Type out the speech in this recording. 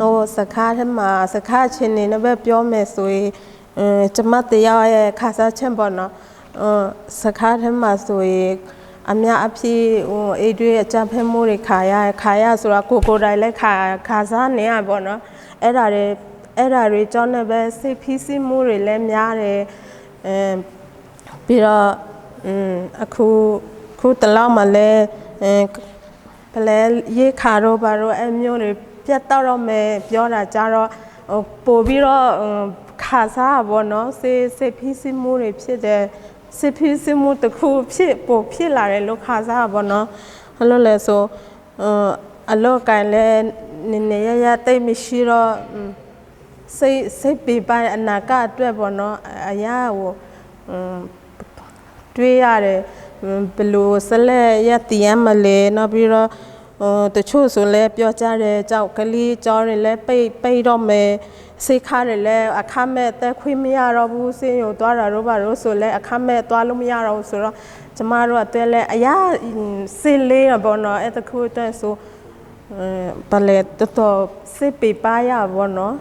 ဟိုစကားထဲမှာစကားချင်းနေနဲ့ပဲပြောမယ်ဆိုရင်အင်းကျမတရားရဲ့ခါစားချက်ပေါ့နော်အင်းစကားထဲမှာဆိုရင်အများအဖြစ်ဟိုအေးတွေအကြမ်းဖက်မှုတွေခါရခါရဆိုတာကိုကိုယ်တိုင်လည်းခါခါစားနေရပေါ့နော်အဲ့ဒါတွေအဲ့ဒါတွေကြောင့်လည်းပဲစိတ်ဖိစီးမှုတွေလည်းများတယ်အင်းပြီးတော့อืมအခုခုတလောက်မှလည်းအင်းပလဲရေခါတော့ဘာတော့အမျိုးတွေ ပြတ်တော့တော့မယ်ပြောတာကြတော့ဟိုပို့ပြီးတော့ခါစားပါဘောနော်စေစေဖိစီမှုတွေဖြစ်တယ်စေဖိစီမှုတစ်ခုဖြစ်ပို့ဖြစ်လာတယ်လို့ခါစားပါဘောနော်ဘာလို့လဲဆိုအလောကန်လဲနည်းနည်းရရတိတ်မရှိတော့စိတ်စိတ်ပြပအနာကအတွက်ပေါ့နော်အရာဟိုတွေးရတယ်ဘလို့ဆက်လက်ရတည်ရမလဲနောက်ပြီးတော့ တချို့ဆိုလဲပြောကြတယ်ကြောက်ကလေးကြောတွေလဲပိတ်ပိတ်တော့မယ်စိတ်ခါတယ်လဲအခမဲ့တက်ခွေးမရတော့ဘူးစင်းရုံသွားတာတော့ဘာလို့ဆိုလဲအခမဲ့သွားလို့မရတော့ဘူးဆိုတော့ကျမတို့အတဲလဲအရာစင်လေးရပေါ့နော်အဲ့တခုအတွက်ဆိုအဲဘယ်လဲတော်တော်စစ်ပေပါရပေါ့နော်